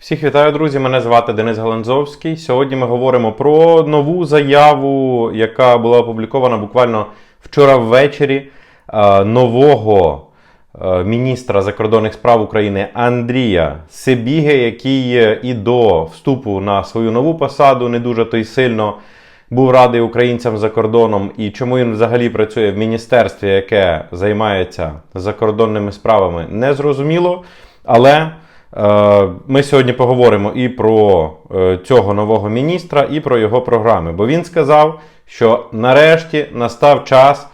Всіх вітаю, друзі! Мене звати Денис Галанзовський. Сьогодні ми говоримо про нову заяву, яка була опублікована буквально вчора ввечері е, нового е, міністра закордонних справ України Андрія Сибіги, який е, і до вступу на свою нову посаду не дуже то й сильно був радий українцям за кордоном і чому він взагалі працює в міністерстві, яке займається закордонними справами, не зрозуміло. Але ми сьогодні поговоримо і про е, цього нового міністра, і про його програми. Бо він сказав, що нарешті настав час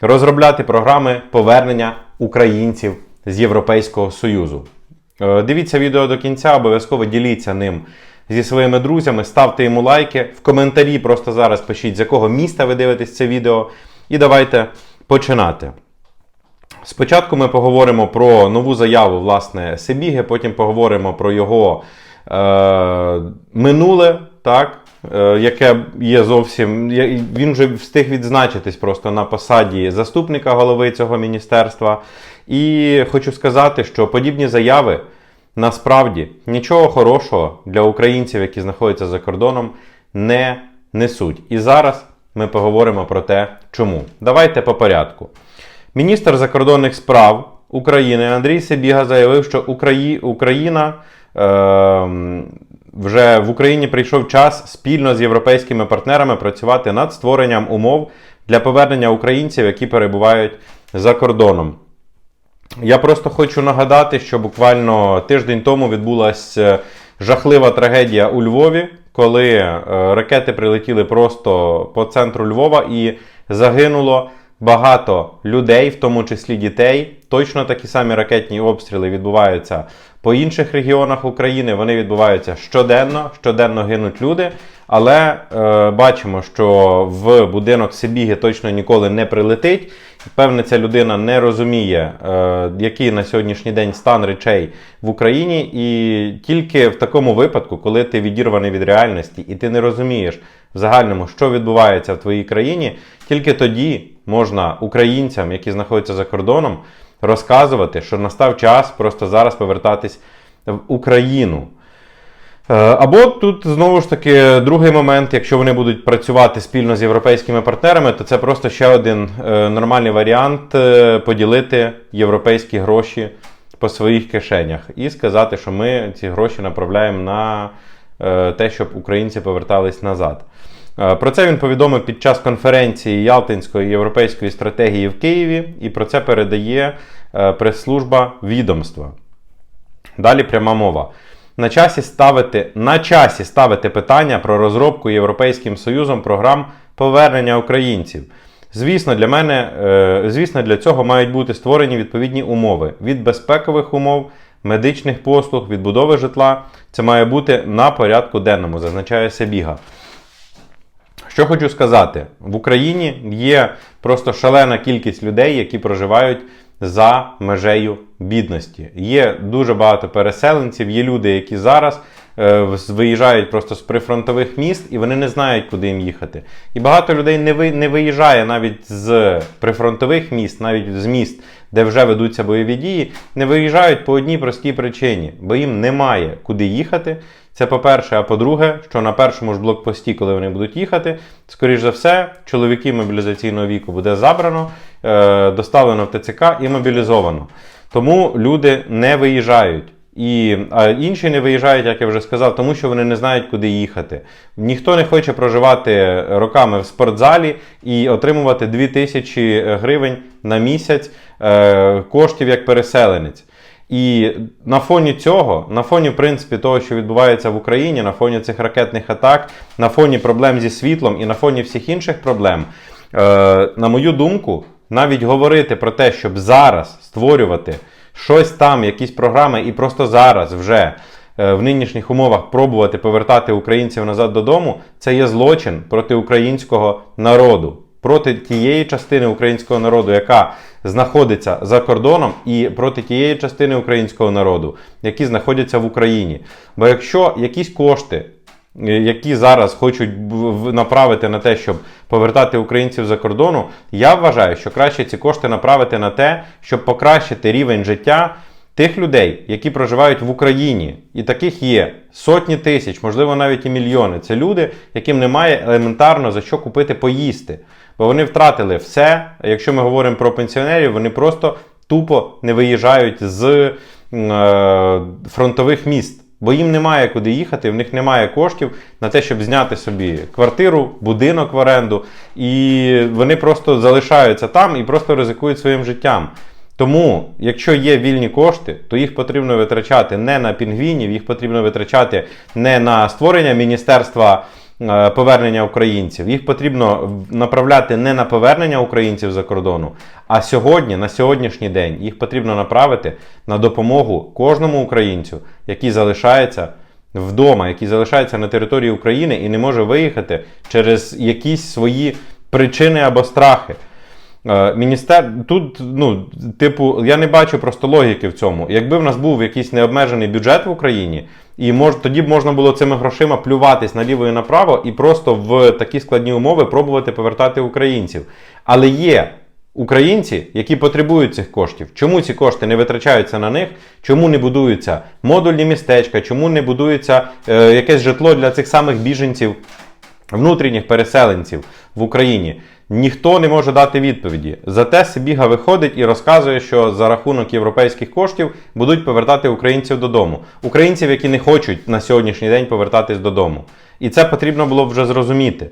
розробляти програми повернення українців з Європейського Союзу. Е, Дивіться відео до кінця, обов'язково діліться ним зі своїми друзями, ставте йому лайки. В коментарі просто зараз пишіть, з якого міста ви дивитесь це відео. І давайте починати. Спочатку ми поговоримо про нову заяву власне Сибіги, потім поговоримо про його е, минуле, так, е, яке є зовсім. Він вже встиг відзначитись просто на посаді заступника голови цього міністерства. І хочу сказати, що подібні заяви насправді нічого хорошого для українців, які знаходяться за кордоном, не несуть. І зараз ми поговоримо про те, чому. Давайте по порядку. Міністр закордонних справ України Андрій Сибіга заявив, що Украї... Україна е... вже в Україні прийшов час спільно з європейськими партнерами працювати над створенням умов для повернення українців, які перебувають за кордоном. Я просто хочу нагадати, що буквально тиждень тому відбулася жахлива трагедія у Львові, коли е, ракети прилетіли просто по центру Львова і загинуло багато людей, в тому числі дітей. Точно такі самі ракетні обстріли відбуваються по інших регіонах України. Вони відбуваються щоденно, щоденно гинуть люди. Але е, бачимо, що в будинок Сибіги точно ніколи не прилетить. Певне, ця людина не розуміє, е, який на сьогоднішній день стан речей в Україні, і тільки в такому випадку, коли ти відірваний від реальності і ти не розумієш в загальному, що відбувається в твоїй країні, тільки тоді можна українцям, які знаходяться за кордоном, розказувати, що настав час просто зараз повертатись в Україну. Е, Або тут знову ж таки другий момент, якщо вони будуть працювати спільно з європейськими партнерами, то це просто ще один е, нормальний варіант е, поділити європейські гроші по своїх кишенях і сказати, що ми ці гроші направляємо на те, щоб українці повертались назад. Про це він повідомив під час конференції Ялтинської європейської стратегії в Києві, і про це передає прес-служба відомства. Далі пряма мова. На часі ставити, на часі ставити питання про розробку Європейським Союзом програм повернення українців. Звісно, для мене, е, звісно, для цього мають бути створені відповідні умови від безпекових умов, медичних послуг, відбудови житла. Це має бути на порядку денному, зазначає Себіга. Що хочу сказати, в Україні є просто шалена кількість людей, які проживають за межею бідності. Є дуже багато переселенців, є люди, які зараз е, виїжджають просто з прифронтових міст і вони не знають, куди їм їхати. І багато людей не, ви, не виїжджає навіть з прифронтових міст, навіть з міст, де вже ведуться бойові дії, не виїжджають по одній простій причині, бо їм немає куди їхати. Це по-перше, а по-друге, що на першому ж блокпості, коли вони будуть їхати, скоріш за все, чоловіків мобілізаційного віку буде забрано, доставлено в ТЦК і мобілізовано. Тому люди не виїжджають. І а інші не виїжджають, як я вже сказав, тому що вони не знають, куди їхати. Ніхто не хоче проживати роками в спортзалі і отримувати 2000 гривень на місяць е, коштів як переселенець. І на фоні цього, на фоні, в принципі, того, що відбувається в Україні, на фоні цих ракетних атак, на фоні проблем зі світлом і на фоні всіх інших проблем, е, на мою думку, навіть говорити про те, щоб зараз створювати щось там, якісь програми, і просто зараз вже е, в нинішніх умовах пробувати повертати українців назад додому, це є злочин проти українського народу. Проти тієї частини українського народу, яка знаходиться за кордоном, і проти тієї частини українського народу, які знаходяться в Україні. Бо якщо якісь кошти, які зараз хочуть направити на те, щоб повертати українців за кордону, я вважаю, що краще ці кошти направити на те, щоб покращити рівень життя тих людей, які проживають в Україні, і таких є сотні тисяч, можливо, навіть і мільйони. Це люди, яким немає елементарно за що купити поїсти. Бо вони втратили все. Якщо ми говоримо про пенсіонерів, вони просто тупо не виїжджають з е, фронтових міст. Бо їм немає куди їхати, в них немає коштів на те, щоб зняти собі квартиру, будинок в оренду, і вони просто залишаються там і просто ризикують своїм життям. Тому, якщо є вільні кошти, то їх потрібно витрачати не на пінгвінів, їх потрібно витрачати не на створення міністерства повернення українців. Їх потрібно направляти не на повернення українців за кордону, а сьогодні, на сьогоднішній день, їх потрібно направити на допомогу кожному українцю, який залишається вдома, який залишається на території України і не може виїхати через якісь свої причини або страхи. Е, Міністер тут, ну, типу, я не бачу просто логіки в цьому. Якби в нас був якийсь необмежений бюджет в Україні, і мож, тоді б можна було цими грошима плюватись наліво і направо і просто в такі складні умови пробувати повертати українців. Але є українці, які потребують цих коштів. Чому ці кошти не витрачаються на них? Чому не будуються модульні містечка? Чому не будується е, якесь житло для цих самих біженців? внутрішніх переселенців в Україні. Ніхто не може дати відповіді. Зате Сибіга виходить і розказує, що за рахунок європейських коштів будуть повертати українців додому. Українців, які не хочуть на сьогоднішній день повертатись додому. І це потрібно було вже зрозуміти.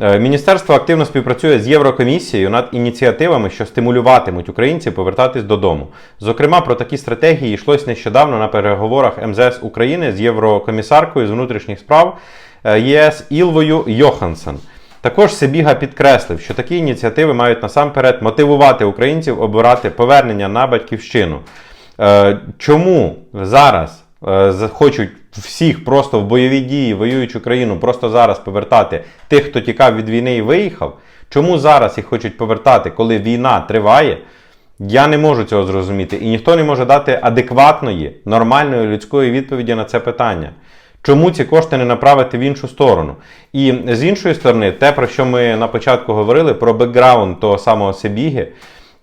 Е, Міністерство активно співпрацює з Єврокомісією над ініціативами, що стимулюватимуть українців повертатись додому. Зокрема, про такі стратегії йшлось нещодавно на переговорах МЗС України з єврокомісаркою з внутрішніх справ е, ЄС Ілвою Йохансен. Також Сибіга підкреслив, що такі ініціативи мають насамперед мотивувати українців обирати повернення на батьківщину. Е, Чому зараз е, хочуть всіх просто в бойові дії, воюючу країну, просто зараз повертати тих, хто тікав від війни і виїхав? Чому зараз їх хочуть повертати, коли війна триває? Я не можу цього зрозуміти. І ніхто не може дати адекватної, нормальної людської відповіді на це питання. Чому ці кошти не направити в іншу сторону? І з іншої сторони, те, про що ми на початку говорили, про бекграунд того самого Сибіги,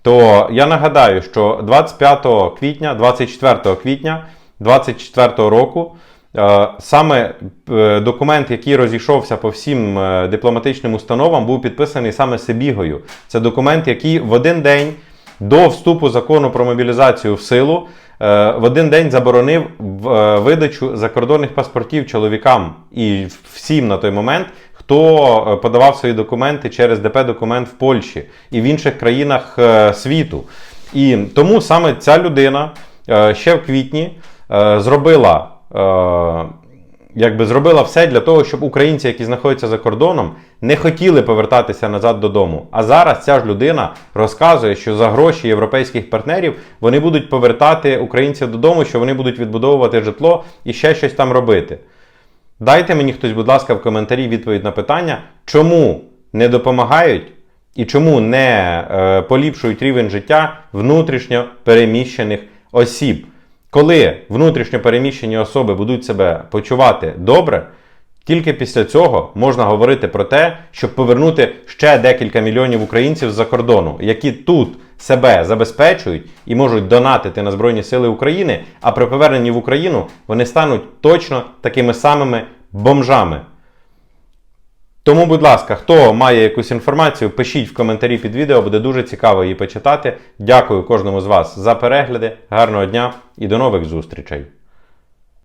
то я нагадаю, що 25 квітня, 24 квітня 24 року е, саме е, документ, який розійшовся по всім е, дипломатичним установам, був підписаний саме Сибігою. Це документ, який в один день до вступу закону про мобілізацію в силу е, в один день заборонив е, видачу закордонних паспортів чоловікам і всім на той момент, хто е, подавав свої документи через ДП-документ в Польщі і в інших країнах світу. І тому саме ця людина ще в квітні зробила. Якби зробила все для того, щоб українці, які знаходяться за кордоном, не хотіли повертатися назад додому. А зараз ця ж людина розказує, що за гроші європейських партнерів вони будуть повертати українців додому, що вони будуть відбудовувати житло і ще щось там робити. Дайте мені хтось, будь ласка, в коментарі відповідь на питання, чому не допомагають і чому не е, поліпшують рівень життя внутрішньо переміщених осіб. Коли внутрішньо переміщені особи будуть себе почувати добре, тільки після цього можна говорити про те, щоб повернути ще декілька мільйонів українців з-за кордону, які тут себе забезпечують і можуть донатити на Збройні Сили України, а при поверненні в Україну вони стануть точно такими самими бомжами. Тому, будь ласка, хто має якусь інформацію, пишіть в коментарі під відео, буде дуже цікаво її почитати. Дякую кожному з вас за перегляди. Гарного дня і до нових зустрічей!